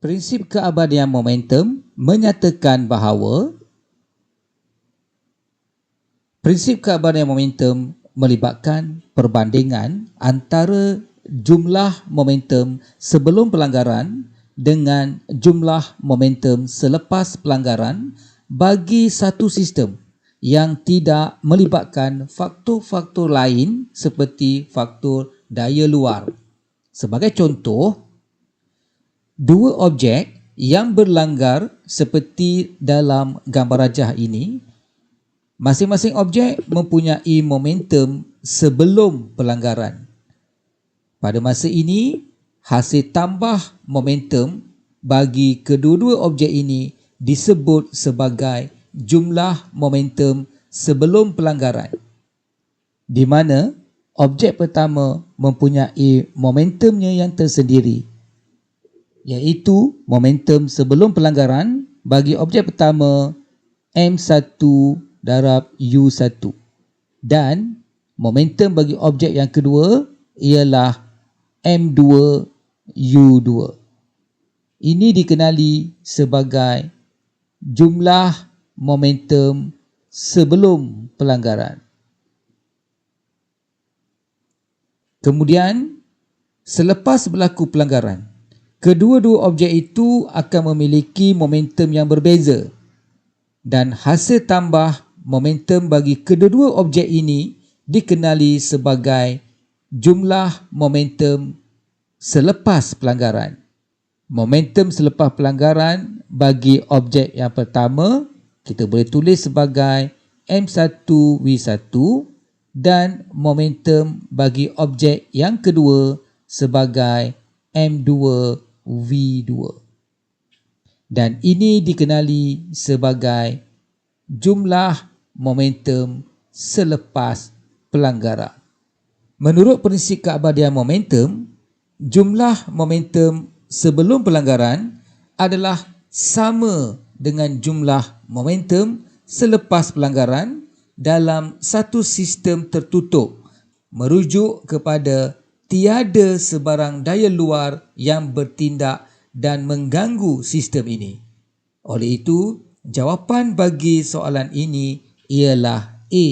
Prinsip keabadian momentum menyatakan bahawa prinsip keabadian momentum melibatkan perbandingan antara jumlah momentum sebelum pelanggaran dengan jumlah momentum selepas pelanggaran bagi satu sistem yang tidak melibatkan faktor-faktor lain seperti faktor daya luar. Sebagai contoh, dua objek yang berlanggar seperti dalam gambar rajah ini masing-masing objek mempunyai momentum sebelum pelanggaran. Pada masa ini hasil tambah momentum bagi kedua-dua objek ini disebut sebagai jumlah momentum sebelum pelanggaran di mana objek pertama mempunyai momentumnya yang tersendiri iaitu momentum sebelum pelanggaran bagi objek pertama M1 darab U1 dan momentum bagi objek yang kedua ialah M2 U2. Ini dikenali sebagai jumlah momentum sebelum pelanggaran. Kemudian selepas berlaku pelanggaran kedua-dua objek itu akan memiliki momentum yang berbeza dan hasil tambah momentum bagi kedua-dua objek ini dikenali sebagai jumlah momentum selepas pelanggaran. Momentum selepas pelanggaran bagi objek yang pertama kita boleh tulis sebagai M1V1 dan momentum bagi objek yang kedua sebagai M2 V2. Dan ini dikenali sebagai jumlah momentum selepas pelanggaran. Menurut prinsip keabadian momentum, jumlah momentum sebelum pelanggaran adalah sama dengan jumlah momentum selepas pelanggaran dalam satu sistem tertutup merujuk kepada tiada sebarang daya luar yang bertindak dan mengganggu sistem ini. Oleh itu, jawapan bagi soalan ini ialah A.